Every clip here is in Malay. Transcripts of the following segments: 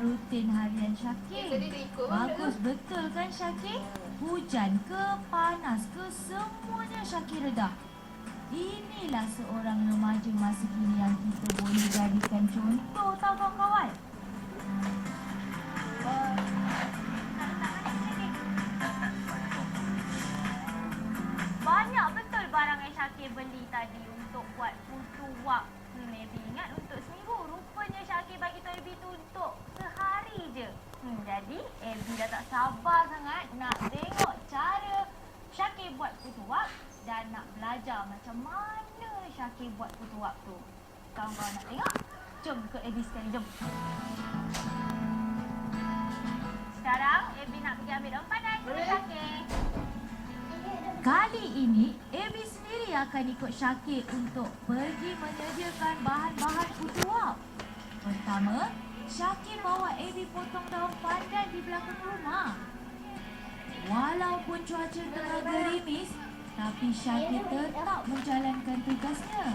rutin harian Syakir. Bagus betul kan Syakir? Hujan ke, panas ke, semuanya Syakir redah. Inilah seorang remaja masa kini yang kita boleh jadikan contoh tau kawan-kawan. Banyak betul barang yang Syakir beli tadi untuk buat putu wak. Hmm, Ebi ingat untuk seminggu. Rupanya Syakir bagi tahu Ebi tu untuk sehari je. Hmm, jadi Ebi dah tak sabar sangat nak tengok cara Syakir buat putu wak dan nak belajar macam mana Syakir buat putu wak tu. Kawan-kawan nak tengok? Jom ikut Ebi sekali, jom. Sekarang Ebi nak pergi ambil daun panas. Boleh. Syakir. Kali ini, Ebi sendiri akan ikut Syakir untuk pergi menyediakan bahan-bahan putu wak. Pertama, Syakir bawa Ebi potong daun pandan di belakang rumah. Walaupun cuaca tengah gerimis, tapi Syakir tetap menjalankan tugasnya.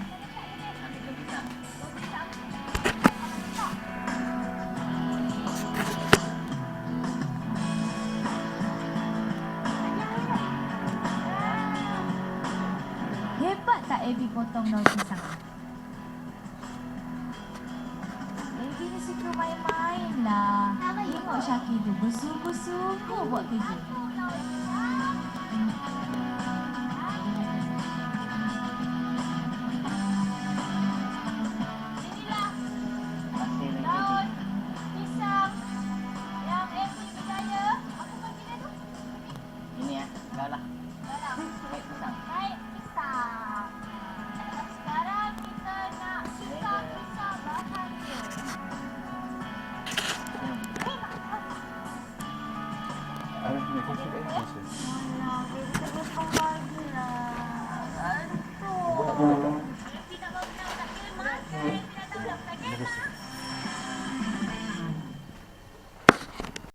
Hebat tak Ebi potong daun pisang? aking si Kumaymay na. Hingo siya kido busu-busu ko wa kido. 알겠어.